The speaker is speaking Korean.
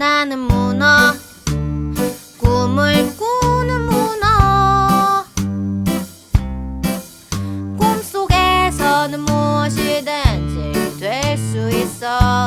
나는 문어. 꿈을 꾸는 문어. 꿈속에서는 무엇이든지 될 수 있어.